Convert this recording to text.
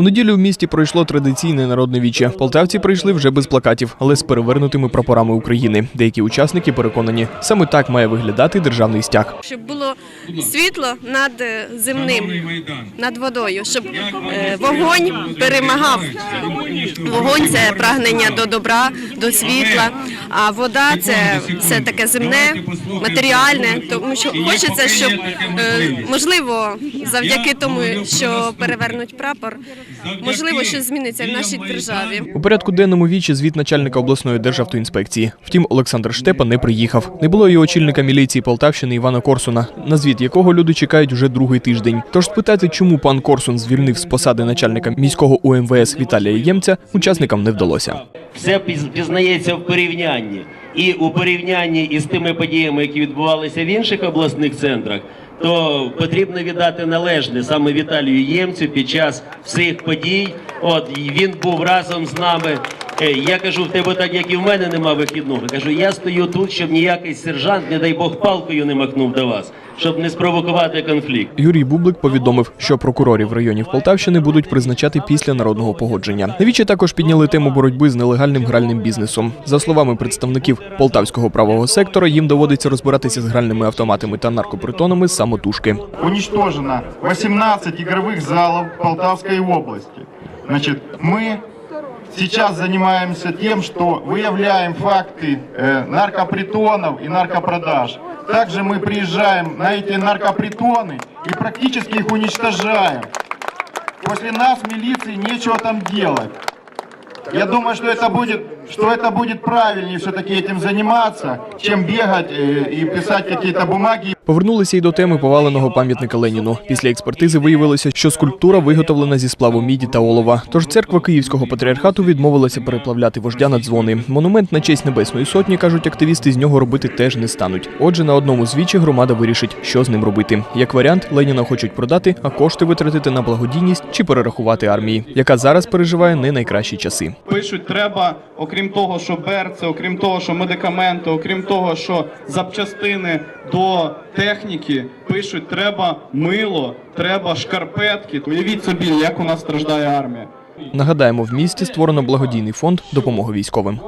У неділю в місті пройшло традиційне народне віче. Полтавці прийшли вже без плакатів, але з перевернутими прапорами України. Деякі учасники переконані, саме так має виглядати державний стяг. щоб було світло над е, земним, над водою, щоб е, вогонь перемагав. Вогонь це прагнення до добра, до світла, а вода це все таке земне, матеріальне. Тому що хочеться, щоб е, можливо, завдяки тому, що перевернуть прапор, можливо, щось зміниться в нашій державі. У порядку денному вічі звіт начальника обласної державтоінспекції. Втім, Олександр Штепа не приїхав. Не було і очільника міліції Полтавщини Івана Корсуна, на звіт якого люди чекають вже другий тиждень. Тож спитати, чому пан Корсун звільнив з посади начальника міського УМВС Віталія Ємця, учасникам не вдалося. все піз- пізнається в порівнянні. І у порівнянні із тими подіями, які відбувалися в інших обласних центрах, то потрібно віддати належне саме Віталію Ємцю під час всіх подій. От він був разом з нами. Е, Я кажу, в тебе так, як і в мене нема вихідного. Кажу, я стою тут, щоб ніякий сержант, не дай Бог, палкою не махнув до вас, щоб не спровокувати конфлікт. Юрій Бублик повідомив, що прокурорів районів Полтавщини будуть призначати після народного погодження. Навічі також підняли тему боротьби з нелегальним гральним бізнесом. За словами представників полтавського правого сектора, їм доводиться розбиратися з гральними автоматами та наркопритонами самотужки. уничтожено 18 игровых залов Полтавской области. Значит, мы сейчас занимаемся тем, что выявляем факты э, наркопритонов и наркопродаж. Также мы приезжаем на эти наркопритоны и практически их уничтожаем. После нас милиции нечего там делать. Я думаю, что это будет, что это будет правильнее все-таки этим заниматься, чем бегать э, и писать какие-то бумаги Повернулися й до теми поваленого пам'ятника Леніну. Після експертизи виявилося, що скульптура виготовлена зі сплаву міді та олова. Тож церква Київського патріархату відмовилася переплавляти вождя на дзвони. Монумент на честь Небесної сотні кажуть, активісти з нього робити теж не стануть. Отже, на одному з вічі громада вирішить, що з ним робити. Як варіант, Леніна хочуть продати, а кошти витратити на благодійність чи перерахувати армії, яка зараз переживає не найкращі часи. Пишуть, треба, окрім того, що берце, окрім того, що медикаменти, окрім того, що запчастини до техніки, пишуть, треба мило, треба шкарпетки. Уявіть собі, як у нас страждає армія. Нагадаємо, в місті створено благодійний фонд допомоги військовим.